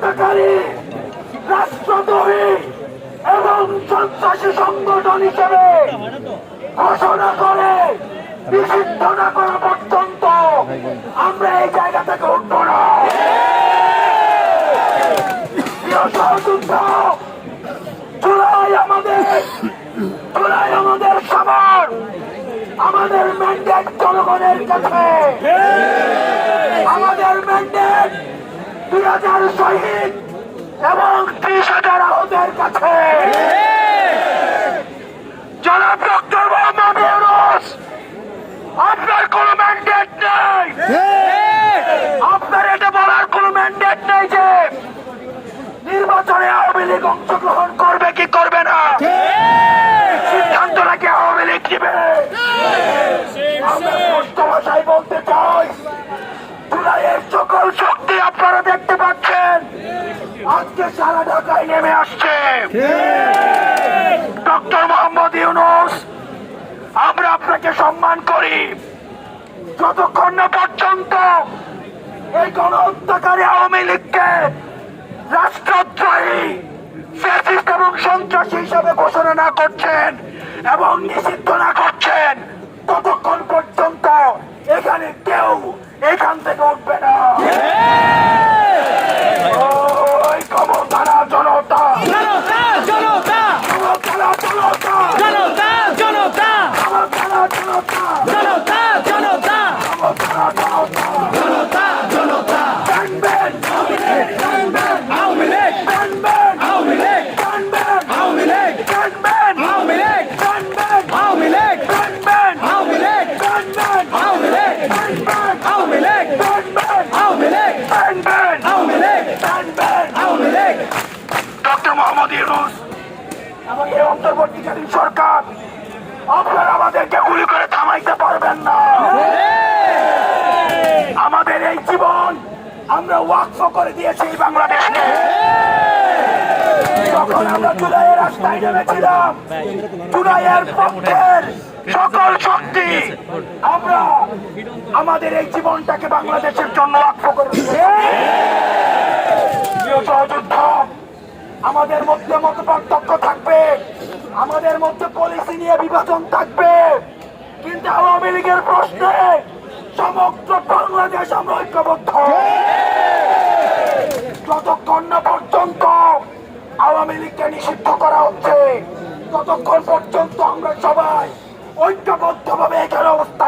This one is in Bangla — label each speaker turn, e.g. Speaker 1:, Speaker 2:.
Speaker 1: হত্যাকারী রাষ্ট্রদ্রোহী এবং সন্ত্রাসী সংগঠন হিসেবে ঘোষণা করে, নিষিদ্ধ না করা পর্যন্ত আমরা এই জায়গা থেকে উঠব না। প্রিয় আমাদের, জুলাই আমাদের সবার, আমাদের ম্যান্ডেট জনগণের কাছে। হাজার শহীদ এবং ত্রিশ হাজার আহতের কাছে। জনাব ডক্টর মোহাম্মদ ইউনুস, আপনার কোনো ম্যান্ডেট নেই। আপনার এটা বলার কোনো ম্যান্ডেট নেই যে নির্বাচনে আওয়ামী লীগ অংশগ্রহণ করবে কি করবে সারা নেমে আসছে। ডক্টর মোহাম্মদ ইউনুস আমরা আপনাকে সম্মান করি। যতক্ষণ না পর্যন্ত এই গণ হত্যাকারী আওয়ামী লীগকে রাষ্ট্রদ্রোহী ফ্যাসিস্ট এবং সন্ত্রাসী হিসাবে ঘোষণা না করছেন এবং নিষিদ্ধ না করছেন ততক্ষণ পর্যন্ত এখানে কেউ এখান থেকে উঠবে আমরা ওয়াকফ করে দিয়েছি এই বাংলাদেশকে। যখন আমরা জুলাইয়ের রাস্তায় নেমেছিলাম, জুলাইয়ের পক্ষের সকল শক্তি আমরা আমাদের এই জীবনটাকে বাংলাদেশের জন্য ওয়াকফ করে আমাদের মধ্যে মত পার্থক্য থাকবে, আমাদের মধ্যে পলিসি নিয়ে বিভাজন থাকবে। কিন্তু আওয়ামী লীগের প্রশ্নে সমগ্র বাংলাদেশ আমরা ঐক্যবদ্ধ। যতক্ষণ না পর্যন্ত আওয়ামী লীগকে নিষিদ্ধ করা হচ্ছে, ততক্ষণ পর্যন্ত আমরা সবাই ঐক্যবদ্ধ ভাবে এখানে অবস্থান